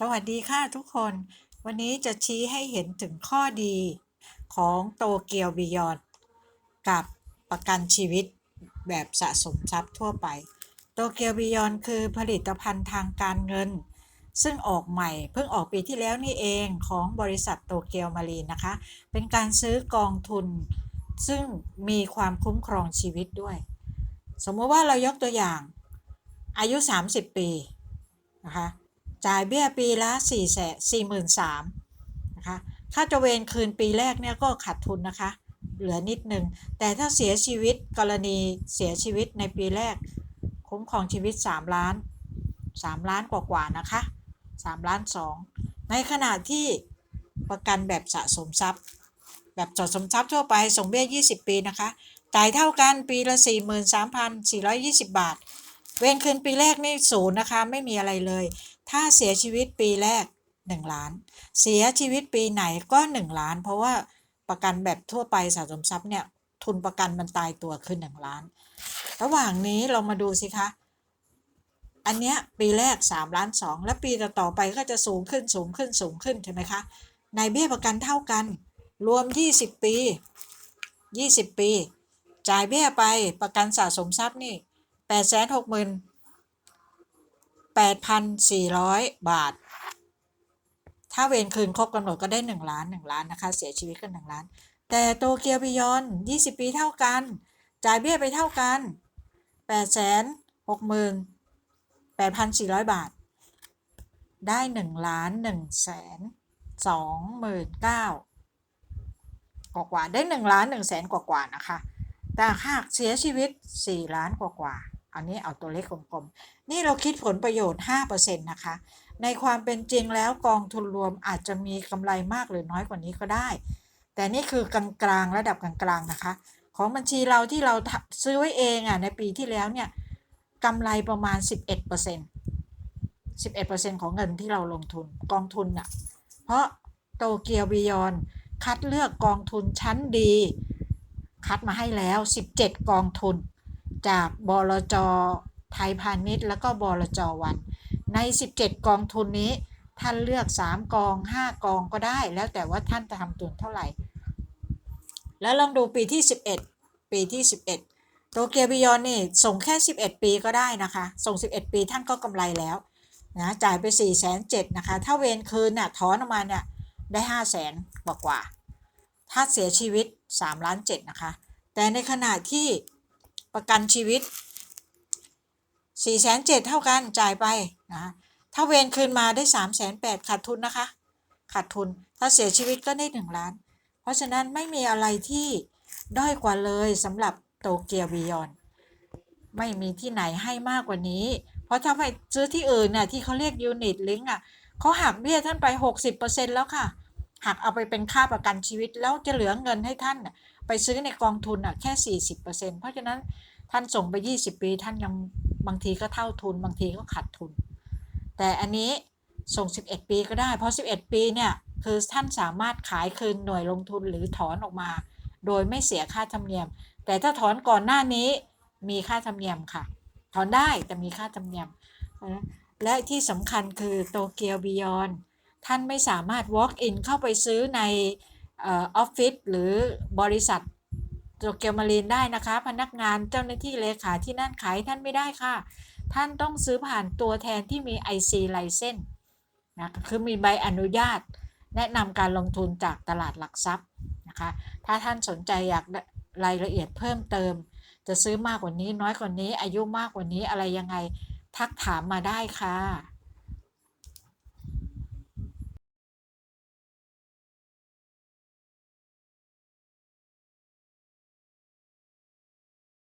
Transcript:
สวัสดีค่ะทุกคน วันนี้จะชี้ให้เห็นถึงข้อดีของโตเกียวบิยอนกับประกันชีวิตแบบสะสมทรัพย์ทั่วไป โตเกียวบิยอนคือผลิตภัณฑ์ทางการเงิน ซึ่งออกใหม่เพิ่งออกปีที่แล้วนี่เองของบริษัทโตเกียวมารีนนะคะ เป็นการซื้อกองทุน ซึ่งมีความคุ้มครองชีวิตด้วย สมมติว่าเรายกตัวอย่างอายุ 30 ปีนะคะ จ่ายเบี้ยปีละ4แสน4 3 0 0 0นสามนะคะค่าจะเวนคืนปีแรกเนี่ยก็ขาดทุนนะคะ เหลือนิดหนึ่งแต่ถ้าเสียชีวิตกรณีเสียชีวิตในปีแรก คุ้มครองชีวิต 3 ล้าน 3 ล้านกว่าๆนะคะ3ล้าน 2 ในขณะที่ประกันแบบสะสมทรัพย์ แบบสะสมทรัพย์ทั่วไปส่งเบี้ย 20 ปีนะคะจ่ายเท่ากันปีละ 43,420 บาท เวนคืนปีแรกนี่ศูนย์นะคะ ไม่มีอะไรเลย ถ้าเสียชีวิตปีแรก 1 ล้าน เสียชีวิตปีไหนก็ 1 ล้าน เพราะว่าประกันแบบทั่วไปสะสมทรัพย์เนี่ยทุนประกันมันตายตัวคือ1ล้าน ระหว่างนี้เรามาดูสิคะ อันเนี้ยปีแรก 3 ล้าน 2 และปีต่อๆไปก็จะสูงขึ้นสูงขึ้นสูงขึ้นใช่ไหมคะ ในเบี้ยประกันเท่ากัน รวม 20 ปี 20 ปี จ่ายเบี้ยไปประกันสะสมทรัพย์นี่ 8 6 0 0 0 8,400 บาท ถ้าเวรคืนครบกำหนดก็ได้ 1 ล้าน 1 ล้านนะคะ เสียชีวิตก็1ล้าน แต่โตเกียวบิยอน 20 ปีเท่ากัน จ่ายเบี้ยไปเท่ากัน 8 6 0 8,400 บาท ได้1ล้าน1แสน2หมื่นเก้ากว่ากว่าได้1ล้าน1แสนกว่ากว่านะคะ แต่หากเสียชีวิต 4 ล้านกว่ากว่า อันนี้เอาตัวเลขกลมๆ นี่เราคิดผลประโยชน์ 5%นะคะ ในความเป็นจริงแล้วกองทุนรวมอาจจะมีกำไรมากหรือน้อยกว่านี้ก็ได้ แต่นี่คือกลางๆ ระดับกลางๆ นะคะ ของบัญชีเราที่เราซื้อไว้เองอะในปีที่แล้วเนี่ยกำไรประมาณ 11% 11%ของเงินที่เราลงทุนกองทุนน่ะ เพราะโตเกียวบิยอนคัดเลือกกองทุนชั้นดี คัดมาให้แล้ว 17 กองทุน จากบลจไทยพาณิชย์แล้วก็บลจวัน ใน 17 กองทุนนี้ ท่านเลือก 3 กอง 5 กองก็ได้ แล้วแต่ว่าท่านจะทำทุนเท่าไหร่ แล้วลองดูปีที่ 11 ปีที่ 11 โตเกียวบิยอนนี่ส่งแค่ 11 ปีก็ได้นะคะ ส่ง 11 ปีท่านก็กำไรแล้วนะจ่ายไป 4 7 0 0 0นะคะ ถ้าเวนคืนน่ะถอนออกมาเนี่ยได้ 5 0 0 0 0 0กว่ากว่า ถ้าเสียชีวิต 3 ล้าน 7 นะคะ แต่ในขณะที่ ประกันชีวิต4่แสนเเท่ากันจ่ายไปนะถ้าเวนคืนมาได้3ามแสนแขาดทุนนะคะ ขาดทุนถ้าเสียชีวิตก็ได้ 1 ล้าน เพราะฉะนั้นไม่มีอะไรที่ด้อยกว่าเลยสำหรับโตเกียวบิยอน ไม่มีที่ไหนให้มากกว่านี้ เพราะถ้าไปซื้อที่อื่นน่ะที่เขาเรียกยูนิตลิงก์อะเขาหักเบี้ยท่านไป 60%แล้วค่ะ หักเอาไปเป็นค่าประกันชีวิต แล้วจะเหลือเงินให้ท่านไปซื้อในกองทุนอะแค่ 40%เพราะฉะนั้นท่านส่งไป 20 ปี ท่านยังบางทีก็เท่าทุน บางทีก็ขาดทุน แต่อันนี้ส่ง 11 ปีก็ได้ เพราะ 11 ปีเนี่ยคือท่านสามารถขายคืนหน่วยลงทุนหรือถอนออกมา โดยไม่เสียค่าธรรมเนียม แต่ถ้าถอนก่อนหน้านี้มีค่าธรรมเนียมค่ะ ถอนได้แต่มีค่าธรรมเนียม และที่สำคัญคือโตเกียวบิยอน ท่านไม่สามารถ walk in เข้าไปซื้อในออฟฟิศหรือบริษัทโตเกียวมารีนได้นะคะ พนักงานเจ้าหน้าที่เลขาที่นั่นขายท่านไม่ได้ค่ะ ท่านต้องซื้อผ่านตัวแทนที่มี IC ไลเซนนะคือมีใบอนุญาต แนะนำการลงทุนจากตลาดหลักทรัพย์นะคะ ถ้าท่านสนใจอยากรายละเอียดเพิ่มเติม จะซื้อมากกว่านี้น้อยกว่านี้อายุมากกว่านี้อะไรยังไงทักถามมาได้ค่ะ